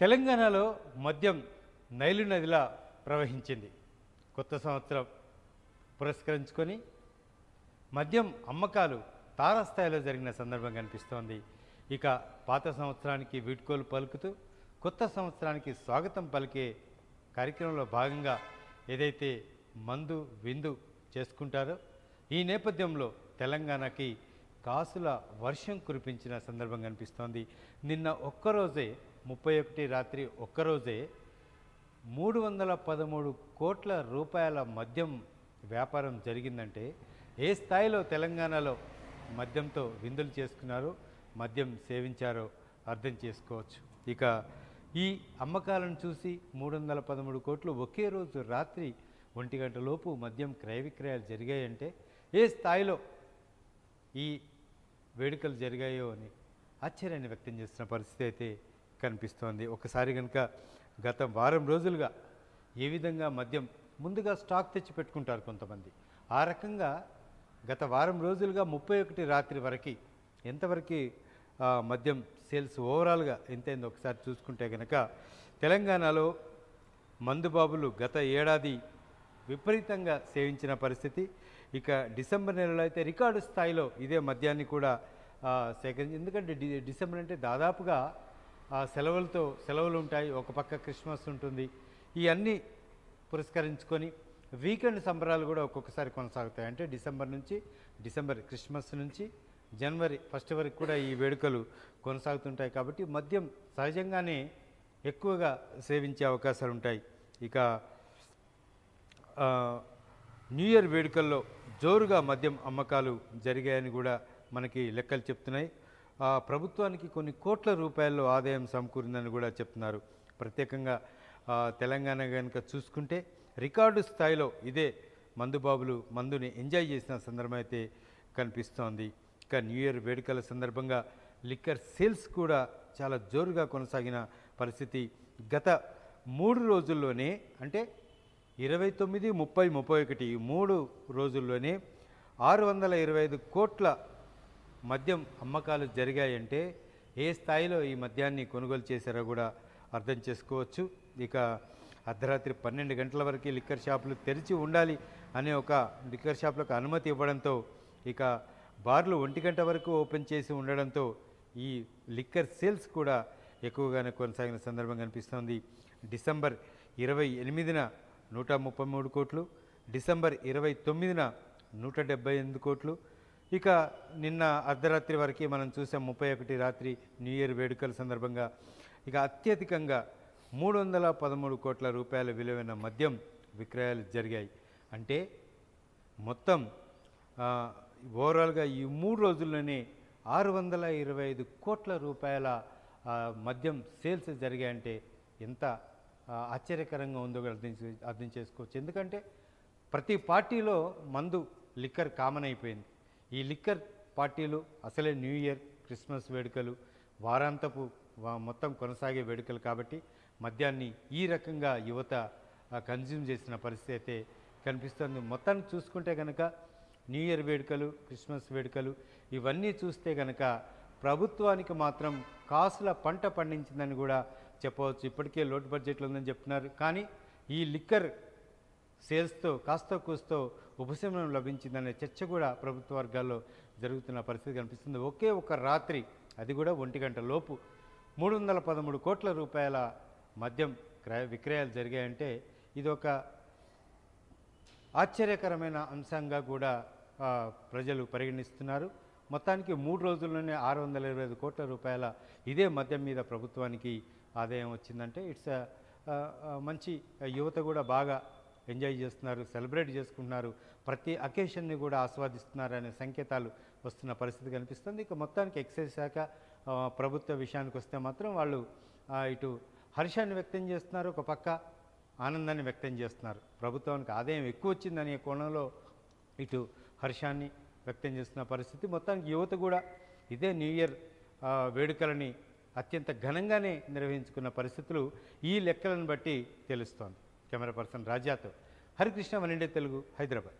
తెలంగాణలో మద్యం నైలు నదిలా ప్రవహించింది. కొత్త సంవత్సరం పురస్కరించుకొని మద్యం అమ్మకాలు తారాస్థాయిలో జరిగిన సందర్భం కనిపిస్తోంది. ఇక పాత సంవత్సరానికి వీడ్కోలు పలుకుతూ కొత్త సంవత్సరానికి స్వాగతం పలికే కార్యక్రమంలో భాగంగా ఏదైతే మందు విందు చేసుకుంటారో ఈ నేపథ్యంలో తెలంగాణకి కాసుల వర్షం కురిపించిన సందర్భం కనిపిస్తోంది. నిన్న ఒక్కరోజే ముప్పై ఒకటి రాత్రి ఒక్కరోజే మూడు వందల పదమూడు కోట్ల రూపాయల మద్యం వ్యాపారం జరిగిందంటే ఏ స్థాయిలో తెలంగాణలో మద్యంతో విందులు చేసుకున్నారో మద్యం సేవించారో అర్థం చేసుకోవచ్చు. ఇక ఈ అమ్మకాలను చూసి మూడు వందల పదమూడు కోట్లు ఒకే రోజు రాత్రి ఒంటి గంటలోపు మద్యం క్రయ విక్రయాలు జరిగాయంటే ఏ స్థాయిలో ఈ వేడుకలు జరిగాయో అని ఆశ్చర్యాన్ని వ్యక్తం చేస్తున్న పరిస్థితి అయితే కనిపిస్తోంది. ఒకసారి కనుక గత వారం రోజులుగా ఏ విధంగా మద్యం ముందుగా స్టాక్ తెచ్చి పెట్టుకుంటారు కొంతమంది? ఆ రకంగా గత వారం రోజులుగా ముప్పై ఒకటి రాత్రి వరకు ఎంతవరకు మద్యం సేల్స్ ఓవరాల్గా ఎంతైందో ఒకసారి చూసుకుంటే కనుక తెలంగాణలో మందుబాబులు గత ఏడాది విపరీతంగా సేవించిన పరిస్థితి. ఇక డిసెంబర్ నెలలో అయితే రికార్డు స్థాయిలో ఇదే మద్యాన్ని కూడా సేకరించి ఎందుకంటే డి డిసెంబర్ అంటే దాదాపుగా ఆ, సెలవులతో సెలవులు ఉంటాయి ఒక పక్క క్రిస్మస్ ఉంటుంది. ఇవన్నీ అన్నీ పురస్కరించుకొని వీకెండ్ సంబరాలు కూడా ఒక్కొక్కసారి కొనసాగుతాయి. అంటే డిసెంబర్ నుంచి డిసెంబర్ క్రిస్మస్ నుంచి జనవరి ఫస్ట్ వరకు కూడా ఈ వేడుకలు కొనసాగుతుంటాయి. కాబట్టి మద్యం సహజంగానే ఎక్కువగా సేవించే అవకాశాలు ఉంటాయి. ఇక న్యూ ఇయర్ వేడుకల్లో జోరుగా మద్యం అమ్మకాలు జరిగాయని కూడా మనకి లెక్కలు చెప్తున్నాయి. ప్రభుత్వానికి కొన్ని కోట్ల రూపాయల్లో ఆదాయం సమకూరిందని కూడా చెప్తున్నారు. ప్రత్యేకంగా తెలంగాణ కనుక చూసుకుంటే రికార్డు స్థాయిలో ఇదే మందుబాబులు మందుని ఎంజాయ్ చేసిన సందర్భం అయితే కనిపిస్తోంది. ఇక న్యూ ఇయర్ వేడుకల సందర్భంగా లిక్కర్ సేల్స్ కూడా చాలా జోరుగా కొనసాగిన పరిస్థితి గత మూడు రోజుల్లోనే అంటే ఇరవై తొమ్మిది ముప్పై ముప్పై ఒకటి ఈ మూడు రోజుల్లోనే ఆరు వందల ఇరవై ఐదు కోట్ల మద్యం అమ్మకాలు జరిగాయంటే ఏ స్థాయిలో ఈ మద్యాన్ని కొనుగోలు చేశారో కూడా అర్థం చేసుకోవచ్చు. ఇక అర్ధరాత్రి పన్నెండు గంటల వరకు లిక్కర్ షాపులు తెరిచి ఉండాలి అనే ఒక లిక్కర్ షాపులకు అనుమతి ఇవ్వడంతో ఇక బార్లు ఒంటి గంట వరకు ఓపెన్ చేసి ఉండడంతో ఈ లిక్కర్ సేల్స్ కూడా ఎక్కువగానే కొనసాగిన సందర్భం కనిపిస్తోంది. డిసెంబర్ ఇరవై ఎనిమిదిన నూట ముప్పై మూడు కోట్లు డిసెంబర్ ఇరవై తొమ్మిదిన నూట డెబ్బై ఎనిమిది కోట్లు. ఇక నిన్న అర్ధరాత్రి వరకు మనం చూసాం ముప్పై ఒకటి రాత్రి న్యూ ఇయర్ వేడుకల సందర్భంగా. ఇక అత్యధికంగా మూడు వందల పదమూడు కోట్ల రూపాయల విలువైన మద్యం విక్రయాలు జరిగాయి. అంటే మొత్తం ఓవరాల్గా ఈ మూడు రోజుల్లోనే ఆరు వందల ఇరవై ఐదు కోట్ల రూపాయల మద్యం సేల్స్ జరిగాయంటే ఎంత ఆశ్చర్యకరంగా ఉందో అర్థం అర్థం చేసుకోవచ్చు. ఎందుకంటే ప్రతి పార్టీలో మందు లిక్కర్ కామన్ అయిపోయింది. ఈ లిక్కర్ పార్టీలు అసలే న్యూ ఇయర్ క్రిస్మస్ వేడుకలు వారాంతపు మొత్తం కొనసాగే వేడుకలు కాబట్టి మద్యాన్ని ఈ రకంగా యువత కన్జ్యూమ్ చేసిన పరిస్థితి అయితే కనిపిస్తుంది. మొత్తాన్ని చూసుకుంటే కనుక న్యూ ఇయర్ వేడుకలు క్రిస్మస్ వేడుకలు ఇవన్నీ చూస్తే కనుక ప్రభుత్వానికి మాత్రం కాసుల పంట పండించిందని కూడా చెప్పవచ్చు. ఇప్పటికే లోటు బడ్జెట్లో ఉందని చెప్తున్నారు. కానీ ఈ లిక్కర్ సేల్స్తో కాస్త కూస్తో ఉపశమనం లభించిందనే చర్చ కూడా ప్రభుత్వ వర్గాల్లో జరుగుతున్న పరిస్థితి కనిపిస్తుంది. ఒకే ఒక రాత్రి అది కూడా ఒంటి గంట లోపు మూడు వందల పదమూడు కోట్ల రూపాయల మద్యం క్రయ విక్రయాలు జరిగాయంటే ఇది ఒక ఆశ్చర్యకరమైన అంశంగా కూడా ప్రజలు పరిగణిస్తున్నారు. మొత్తానికి మూడు రోజుల్లోనే ఆరు వందల ఇరవై ఐదు కోట్ల రూపాయల ఇదే మద్యం మీద ప్రభుత్వానికి ఆదాయం వచ్చిందంటే ఇట్స్ మంచి యువత కూడా బాగా ఎంజాయ్ చేస్తున్నారు సెలబ్రేట్ చేసుకుంటున్నారు. ప్రతి అకేషన్ని కూడా ఆస్వాదిస్తున్నారు అనే సంకేతాలు వస్తున్న పరిస్థితి కనిపిస్తుంది. ఇక మొత్తానికి ఎక్సైజ్ శాఖ ప్రభుత్వ విషయానికి వస్తే మాత్రం వాళ్ళు ఇటు హర్షాన్ని వ్యక్తం చేస్తున్నారు ఒక పక్క ఆనందాన్ని వ్యక్తం చేస్తున్నారు. ప్రభుత్వానికి ఆదాయం ఎక్కువ వచ్చిందనే కోణంలో ఇటు హర్షాన్ని వ్యక్తం చేస్తున్న పరిస్థితి. మొత్తానికి యువత కూడా ఇదే న్యూ ఇయర్ వేడుకలని అత్యంత ఘనంగానే నిర్వహించుకున్న పరిస్థితులు ఈ లెక్కలను బట్టి తెలుస్తోంది. కెమెరా పర్సన్ రాజాతో హరికృష్ణ వన్ తెలుగు హైదరాబాద్.